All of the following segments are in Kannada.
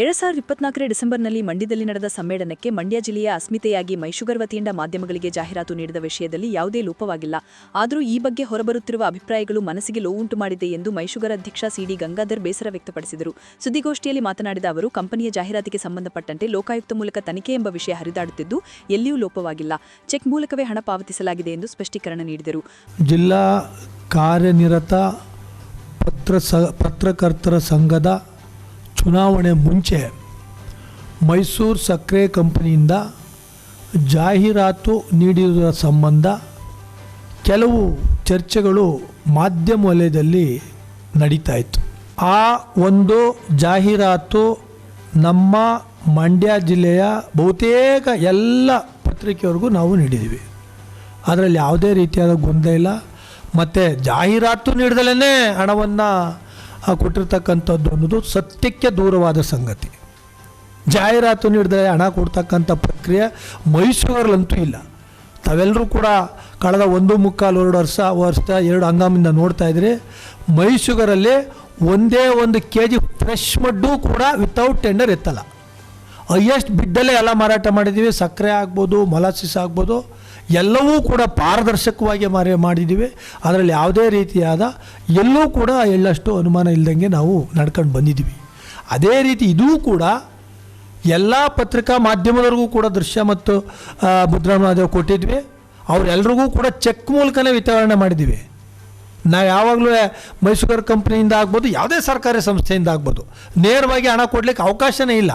ಎರಡ್ ಸಾವಿರದ ಇಪ್ಪತ್ನಾಲ್ಕರ ಡಿಸೆಂಬರ್ನಲ್ಲಿ ಮಂಡ್ಯದಲ್ಲಿ ನಡೆದ ಸಮ್ಮೇಳನಕ್ಕೆ ಮಂಡ್ಯ ಜಿಲ್ಲೆಯ ಅಸ್ಮಿತೆಯಾಗಿ ಮೈಶುಗರ್ ವತಿಯಿಂದ ಮಾಧ್ಯಮಗಳಿಗೆ ಜಾಹೀರಾತು ನೀಡಿದ ವಿಷಯದಲ್ಲಿ ಯಾವುದೇ ಲೋಪವಾಗಿಲ್ಲ. ಆದರೂ ಈ ಬಗ್ಗೆ ಹೊರಬರುತ್ತಿರುವ ಅಭಿಪ್ರಾಯಗಳು ಮನಸ್ಸಿಗೆ ಲೋವುಂಟು ಮಾಡಿದೆ ಎಂದು ಮೈಶುಗರ್ ಅಧ್ಯಕ್ಷ ಸಿಡಿ ಗಂಗಾಧರ್ ಬೇಸರ ವ್ಯಕ್ತಪಡಿಸಿದರು. ಸುದ್ದಿಗೋಷ್ಠಿಯಲ್ಲಿ ಮಾತನಾಡಿದ ಅವರು, ಕಂಪನಿಯ ಜಾಹೀರಾತಿಗೆ ಸಂಬಂಧಪಟ್ಟಂತೆ ಲೋಕಾಯುಕ್ತ ಮೂಲಕ ತನಿಖೆ ಎಂಬ ವಿಷಯ ಹರಿದಾಡುತ್ತಿದ್ದು, ಎಲ್ಲಿಯೂ ಲೋಪವಾಗಿಲ್ಲ. ಚೆಕ್ ಮೂಲಕವೇ ಹಣ ಪಾವತಿಸಲಾಗಿದೆ ಎಂದು ಸ್ಪಷ್ಟೀಕರಣ ನೀಡಿದರು. ಜಿಲ್ಲಾ ಕಾರ್ಯನಿರತ ಪತ್ರ ಪತ್ರಕರ್ತರ ಸಂಘದ ಚುನಾವಣೆ ಮುಂಚೆ ಮೈಸೂರು ಸಕ್ಕರೆ ಕಂಪನಿಯಿಂದ ಜಾಹೀರಾತು ನೀಡಿರುವುದರ ಸಂಬಂಧ ಕೆಲವು ಚರ್ಚೆಗಳು ಮಾಧ್ಯಮ ವಲಯದಲ್ಲಿ ನಡೀತಾ ಇತ್ತು. ಆ ಒಂದು ಜಾಹೀರಾತು ನಮ್ಮ ಮಂಡ್ಯ ಜಿಲ್ಲೆಯ ಬಹುತೇಕ ಎಲ್ಲ ಪತ್ರಿಕೆಯವರೆಗೂ ನಾವು ನೀಡಿದ್ದೀವಿ. ಅದರಲ್ಲಿ ಯಾವುದೇ ರೀತಿಯಾದ ಗೊಂದಲ ಇಲ್ಲ. ಮತ್ತು ಜಾಹೀರಾತು ನೀಡಿದಲೇ ಹಣವನ್ನು ಕೊಟ್ಟಿರ್ತಕ್ಕಂಥದ್ದು ಅನ್ನೋದು ಸತ್ಯಕ್ಕೆ ದೂರವಾದ ಸಂಗತಿ. ಜಾಹೀರಾತು ನೀಡಿದರೆ ಹಣ ಕೊಡ್ತಕ್ಕಂಥ ಪ್ರಕ್ರಿಯೆ ಮೈಸೂರಲ್ಲಂತೂ ಇಲ್ಲ. ತಾವೆಲ್ಲರೂ ಕೂಡ ಕಳೆದ ಒಂದು ಮುಕ್ಕಾಲು ಎರಡು ವರ್ಷ ವರ್ಷ ಎರಡು ಹಂಗಾಮಿಂದ ನೋಡ್ತಾ ಇದ್ರಿ ಮೈಸೂರಲ್ಲಿ ಒಂದೇ ಒಂದು ಕೆ ಜಿ ಫ್ರೆಶ್ ಮಡ್ಡು ಕೂಡ ವಿತೌಟ್ ಟೆಂಡರ್ ಎತ್ತಲ್ಲ. ಹೈಯೆಸ್ಟ್ ಬಿಡ್ಡಲ್ಲೇ ಎಲ್ಲ ಮಾರಾಟ ಮಾಡಿದ್ದೀವಿ. ಸಕ್ಕರೆ ಆಗ್ಬೋದು ಮೊಲಾಸಿಸ್ ಆಗ್ಬೋದು, ಎಲ್ಲವೂ ಕೂಡ ಪಾರದರ್ಶಕವಾಗಿ ಮಾರಿ ಮಾಡಿದ್ದೀವಿ. ಅದರಲ್ಲಿ ಯಾವುದೇ ರೀತಿಯಾದ ಎಲ್ಲೂ ಕೂಡ ಎಳ್ಳಷ್ಟು ಅನುಮಾನ ಇಲ್ಲದಂಗೆ ನಾವು ನಡ್ಕೊಂಡು ಬಂದಿದ್ದೀವಿ. ಅದೇ ರೀತಿ ಇದೂ ಕೂಡ ಎಲ್ಲ ಪತ್ರಿಕಾ ಮಾಧ್ಯಮದವ್ರಿಗೂ ಕೂಡ ದೃಶ್ಯ ಮತ್ತು ಮುದ್ರಾಮದೇವ್ ಕೊಟ್ಟಿದ್ವಿ. ಅವರೆಲ್ಲರಿಗೂ ಕೂಡ ಚೆಕ್ ಮೂಲಕನೇ ವಿತರಣೆ ಮಾಡಿದ್ದೀವಿ. ನಾವು ಯಾವಾಗಲೂ ಮೈಸೂರು ಕಂಪ್ನಿಯಿಂದ ಆಗ್ಬೋದು, ಯಾವುದೇ ಸರ್ಕಾರಿ ಸಂಸ್ಥೆಯಿಂದ ಆಗ್ಬೋದು, ನೇರವಾಗಿ ಹಣ ಕೊಡಲಿಕ್ಕೆ ಅವಕಾಶನೇ ಇಲ್ಲ.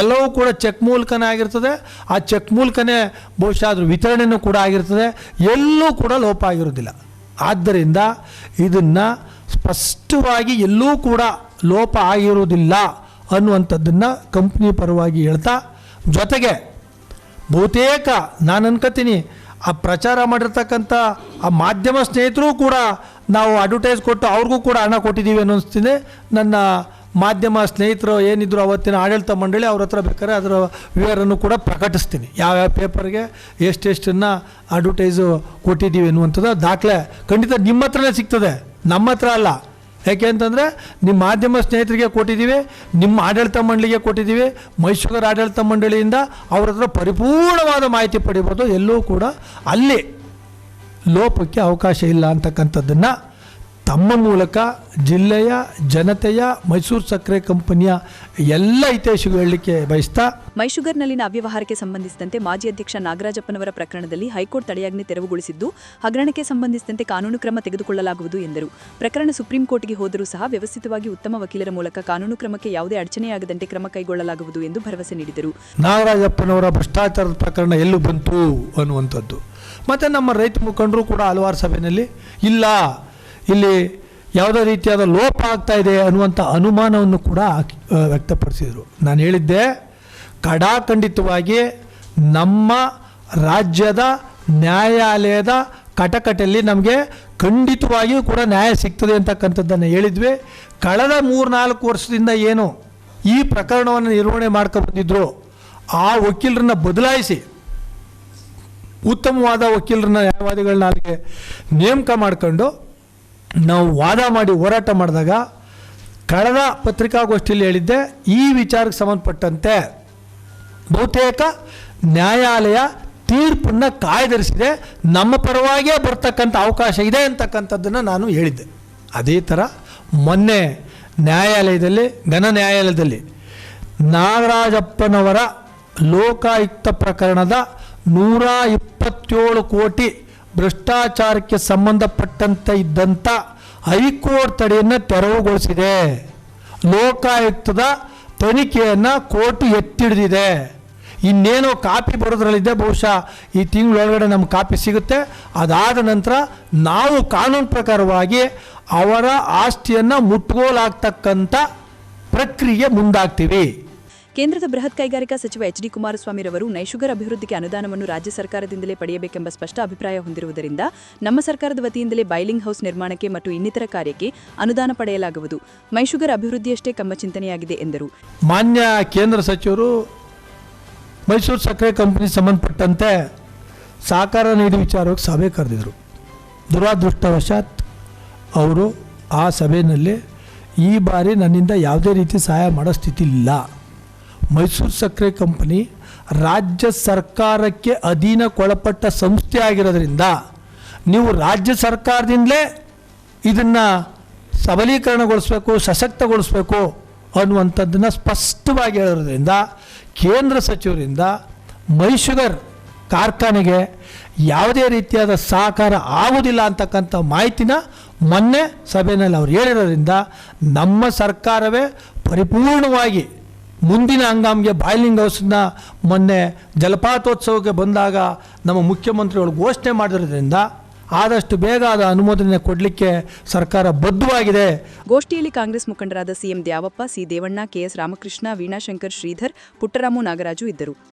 ಎಲ್ಲವೂ ಕೂಡ ಚೆಕ್ ಮೂಲಕನೇ ಆಗಿರ್ತದೆ. ಆ ಚೆಕ್ ಮೂಲಕನೇ ಬಹುಶಃ ಅದ್ರ ವಿತರಣೆನೂ ಕೂಡ ಆಗಿರ್ತದೆ. ಎಲ್ಲೂ ಕೂಡ ಲೋಪ ಆಗಿರೋದಿಲ್ಲ ಆದ್ದರಿಂದ ಇದನ್ನು ಸ್ಪಷ್ಟವಾಗಿ ಎಲ್ಲೂ ಕೂಡ ಲೋಪ ಆಗಿರುವುದಿಲ್ಲ ಅನ್ನುವಂಥದ್ದನ್ನು ಕಂಪ್ನಿ ಪರವಾಗಿ ಹೇಳ್ತಾ, ಜೊತೆಗೆ ಬಹುತೇಕ ನಾನು ಅನ್ಕೋತೀನಿ, ಆ ಪ್ರಚಾರ ಮಾಡಿರ್ತಕ್ಕಂಥ ಆ ಮಾಧ್ಯಮ ಸ್ನೇಹಿತರು ಕೂಡ ನಾವು ಅಡ್ವರ್ಟೈಸ್ ಕೊಟ್ಟು ಅವ್ರಿಗೂ ಕೂಡ ಹಣ ಕೊಟ್ಟಿದ್ದೀವಿ ಅನ್ನಿಸ್ತೀನಿ ನನ್ನ ಮಾಧ್ಯಮ ಸ್ನೇಹಿತರು ಏನಿದ್ರು ಅವತ್ತಿನ ಆಡಳಿತ ಮಂಡಳಿ ಅವ್ರ ಹತ್ರ ಬೇಕಾದ್ರೆ ಅದರ ವಿವರನ್ನು ಕೂಡ ಪ್ರಕಟಿಸ್ತೀನಿ. ಯಾವ್ಯಾವ ಪೇಪರ್ಗೆ ಎಷ್ಟೆಷ್ಟನ್ನು ಅಡ್ವರ್ಟೈಸು ಕೊಟ್ಟಿದ್ದೀವಿ ಅನ್ನುವಂಥದ್ದು ದಾಖಲೆ ಖಂಡಿತ ನಿಮ್ಮ ಹತ್ರನೇ ಸಿಗ್ತದೆ. ನಮ್ಮ ಹತ್ರ ಅಲ್ಲ. ಯಾಕೆ ಅಂತಂದರೆ ನಿಮ್ಮ ಮಾಧ್ಯಮ ಸ್ನೇಹಿತರಿಗೆ ಕೊಟ್ಟಿದ್ದೀವಿ, ನಿಮ್ಮ ಆಡಳಿತ ಮಂಡಳಿಗೆ ಕೊಟ್ಟಿದ್ದೀವಿ, ಮೈಸೂರು ಆಡಳಿತ ಮಂಡಳಿಯಿಂದ ಅವ್ರ ಹತ್ರ ಪರಿಪೂರ್ಣವಾದ ಮಾಹಿತಿ ಪಡಿಬೋದು. ಎಲ್ಲೂ ಕೂಡ ಅಲ್ಲಿ ಲೋಪಕ್ಕೆ ಅವಕಾಶ ಇಲ್ಲ ಅಂತಕ್ಕಂಥದ್ದನ್ನು ತಮ್ಮ ಮೂಲಕ ಜಿಲ್ಲೆಯ ಜನತೆಯ ಮೈಸೂರು ಸಕ್ಕರೆ ಕಂಪನಿಯ ಎಲ್ಲ ಹಿತೈಷಿಗೂ ಹೇಳಲಿಕ್ಕೆ ಬಯಸ್ತಾ ಮೈಶುಗರ್ನಲ್ಲಿನ ಅವ್ಯವಹಾರಕ್ಕೆ ಸಂಬಂಧಿಸಿದಂತೆ ಮಾಜಿ ಅಧ್ಯಕ್ಷ ನಾಗರಾಜಪ್ಪನವರ ಪ್ರಕರಣದಲ್ಲಿ ಹೈಕೋರ್ಟ್ ತಡೆಯಾಜ್ಞೆ ತೆರವುಗೊಳಿಸಿದ್ದು ಹಗರಣಕ್ಕೆ ಸಂಬಂಧಿಸಿದಂತೆ ಕಾನೂನು ಕ್ರಮ ತೆಗೆದುಕೊಳ್ಳಲಾಗುವುದು ಎಂದರು. ಪ್ರಕರಣ ಸುಪ್ರೀಂ ಕೋರ್ಟ್ಗೆ ಹೋದರೂ ಸಹ ವ್ಯವಸ್ಥಿತವಾಗಿ ಉತ್ತಮ ವಕೀಲರ ಮೂಲಕ ಕಾನೂನು ಕ್ರಮಕ್ಕೆ ಯಾವುದೇ ಅಡಚಣೆಯಾಗದಂತೆ ಕ್ರಮ ಕೈಗೊಳ್ಳಲಾಗುವುದು ಎಂದು ಭರವಸೆ ನೀಡಿದರು. ನಾಗರಾಜಪ್ಪನವರ ಭ್ರಷ್ಟಾಚಾರದ ಪ್ರಕರಣ ಎಲ್ಲೂ ಬಂತು ಅನ್ನುವಂಥದ್ದು. ಮತ್ತು ನಮ್ಮ ರೈತ ಮುಖಂಡರು ಕೂಡ ಹಲವಾರು ಸಭೆಯಲ್ಲಿ ಇಲ್ಲ ಇಲ್ಲಿ ಯಾವುದೇ ರೀತಿಯಾದ ಲೋಪ ಆಗ್ತಾ ಇದೆ ಅನ್ನುವಂಥ ಅನುಮಾನವನ್ನು ಕೂಡ ವ್ಯಕ್ತಪಡಿಸಿದರು. ನಾನು ಹೇಳಿದ್ದೆ, ಕಡಾಖಂಡಿತವಾಗಿ ನಮ್ಮ ರಾಜ್ಯದ ನ್ಯಾಯಾಲಯದ ಕಟಕಟಲ್ಲಿ ನಮಗೆ ಖಂಡಿತವಾಗಿಯೂ ಕೂಡ ನ್ಯಾಯ ಸಿಗ್ತದೆ ಅಂತಕ್ಕಂಥದ್ದನ್ನು ಹೇಳಿದ್ವಿ. ಕಳೆದ ಮೂರ್ನಾಲ್ಕು ವರ್ಷದಿಂದ ಏನು ಈ ಪ್ರಕರಣವನ್ನು ನಿರ್ವಹಣೆ ಮಾಡ್ಕೊಂಡು ಬಂದಿದ್ರು, ಆ ವಕೀಲರನ್ನ ಬದಲಾಯಿಸಿ, ಉತ್ತಮವಾದ ವಕೀಲರನ್ನ ನ್ಯಾಯವಾದಿಗಳನ್ನ ಅಲ್ಲಿಗೆ ನೇಮಕ ಮಾಡ್ಕೊಂಡು ನಾವು ವಾದ ಮಾಡಿ ಹೋರಾಟ ಮಾಡಿದಾಗ ಕಳೆದ ಪತ್ರಿಕಾಗೋಷ್ಠಿಯಲ್ಲಿ ಹೇಳಿದ್ದೆ, ಈ ವಿಚಾರಕ್ಕೆ ಸಂಬಂಧಪಟ್ಟಂತೆ ಬಹುತೇಕ ನ್ಯಾಯಾಲಯ ತೀರ್ಪನ್ನು ಕಾಯ್ದಿರಿಸಿದೆ. ನಮ್ಮ ಪರವಾಗಿಯೇ ಬರ್ತಕ್ಕಂಥ ಅವಕಾಶ ಇದೆ ಅಂತಕ್ಕಂಥದ್ದನ್ನು ನಾನು ಹೇಳಿದ್ದೆ. ಅದೇ ಥರ ಮೊನ್ನೆ ನ್ಯಾಯಾಲಯದಲ್ಲಿ, ಘನ ನ್ಯಾಯಾಲಯದಲ್ಲಿ ನಾಗರಾಜಪ್ಪನವರ ಲೋಕಾಯುಕ್ತ ಪ್ರಕರಣದ ನೂರ ಇಪ್ಪತ್ತೇಳು ಕೋಟಿ ಭ್ರಷ್ಟಾಚಾರಕ್ಕೆ ಸಂಬಂಧಪಟ್ಟಂತೆ ಇದ್ದಂಥ ಹೈಕೋರ್ಟ್ ತಡೆಯನ್ನು ತೆರವುಗೊಳಿಸಿದೆ. ಲೋಕಾಯುಕ್ತದ ತನಿಖೆಯನ್ನು ಕೋರ್ಟ್ ಎತ್ತಿಡಿದಿದೆ. ಇನ್ನೇನೋ ಕಾಪಿ ಬರೋದ್ರಲ್ಲಿದ್ದೆ ಬಹುಶಃ. ಈ ತಿಂಗಳೊಳಗಡೆ ನಮ್ಮ ಕಾಪಿ ಸಿಗುತ್ತೆ. ಅದಾದ ನಂತರ ನಾವು ಕಾನೂನು ಪ್ರಕಾರವಾಗಿ ಅವರ ಆಸ್ತಿಯನ್ನು ಮುಟ್ಗೋಲಾಗ್ತಕ್ಕಂಥ ಪ್ರಕ್ರಿಯೆ ಮುಂದಾಗ್ತೀವಿ. ಕೇಂದ್ರದ ಬೃಹತ್ ಕೈಗಾರಿಕಾ ಸಚಿವ ಎಚ್ ಡಿ ಕುಮಾರಸ್ವಾಮಿರವರು ನೈಶುಗರ್ ಅಭಿವೃದ್ಧಿಗೆ ಅನುದಾನವನ್ನು ರಾಜ್ಯ ಸರ್ಕಾರದಿಂದಲೇ ಪಡೆಯಬೇಕೆಂಬ ಸ್ಪಷ್ಟ ಅಭಿಪ್ರಾಯ ಹೊಂದಿರುವುದರಿಂದ ನಮ್ಮ ಸರ್ಕಾರದ ವತಿಯಿಂದಲೇ ಬೈಲಿಂಗ್ ಹೌಸ್ ನಿರ್ಮಾಣಕ್ಕೆ ಮತ್ತು ಇನ್ನಿತರ ಕಾರ್ಯಕ್ಕೆ ಅನುದಾನ ಪಡೆಯಲಾಗುವುದು. ಮೈಶುಗರ್ ಅಭಿವೃದ್ಧಿಯಷ್ಟೇ ಕಮ್ಮ ಚಿಂತನೆಯಾಗಿದೆ ಎಂದರು. ಮಾನ್ಯ ಕೇಂದ್ರ ಸಚಿವರು ಮೈಸೂರು ಸಕ್ಕರೆ ಕಂಪನಿ ಸಂಬಂಧಪಟ್ಟಂತೆ ಸಹಕಾರ ನೀಡುವ ವಿಚಾರವಾಗಿ ಸಭೆ ಕರೆದಿದ್ರು ದುರಾದೃಷ್ಟವಶಾತ್ ಅವರು ಆ ಸಭೆಯಲ್ಲಿ ಈ ಬಾರಿ ನನ್ನಿಂದ ಯಾವುದೇ ರೀತಿ ಸಹಾಯ ಮಾಡೋ ಸ್ಥಿತಿ ಇಲ್ಲ ಮೈಸೂರು ಸಕ್ಕರೆ ಕಂಪನಿ ರಾಜ್ಯ ಸರ್ಕಾರಕ್ಕೆ ಅಧೀನಕ್ಕೊಳಪಟ್ಟ ಸಂಸ್ಥೆ ಆಗಿರೋದ್ರಿಂದ ನೀವು ರಾಜ್ಯ ಸರ್ಕಾರದಿಂದಲೇ ಇದನ್ನು ಸಬಲೀಕರಣಗೊಳಿಸ್ಬೇಕು, ಸಶಕ್ತಗೊಳಿಸ್ಬೇಕು ಅನ್ನುವಂಥದ್ದನ್ನು ಸ್ಪಷ್ಟವಾಗಿ ಹೇಳೋದ್ರಿಂದ ಕೇಂದ್ರ ಸಚಿವರಿಂದ ಮೈಶುಗರ್ ಕಾರ್ಖಾನೆಗೆ ಯಾವುದೇ ರೀತಿಯಾದ ಸಹಕಾರ ಆಗುವುದಿಲ್ಲ ಅಂತಕ್ಕಂಥ ಮಾಹಿತಿನ ಮೊನ್ನೆ ಸಭೆಯಲ್ಲಿ ಅವ್ರು ಹೇಳಿರೋದ್ರಿಂದ ನಮ್ಮ ಸರ್ಕಾರವೇ ಪರಿಪೂರ್ಣವಾಗಿ ಮುಂದಿನ ಹಂಗಾಮ್ಗೆ ಬಾಯ್ಲಿಂಗ್ ಹೌಸ್ನ ಮೊನ್ನೆ ಜಲಪಾತೋತ್ಸವಕ್ಕೆ ಬಂದಾಗ ನಮ್ಮ ಮುಖ್ಯಮಂತ್ರಿಗಳು ಘೋಷಣೆ ಮಾಡಿರೋದ್ರಿಂದ ಆದಷ್ಟು ಬೇಗ ಅದು ಅನುಮೋದನೆ ಕೊಡಲಿಕ್ಕೆ ಸರ್ಕಾರ ಬದ್ಧವಾಗಿದೆ. ಗೋಷ್ಠಿಯಲ್ಲಿ ಕಾಂಗ್ರೆಸ್ ಮುಖಂಡರಾದ CM Dyavappa, C Devanna KS Ramakrishna Veenashankar Sridhar, Puttaramu Nagaraju ಇದ್ದರು.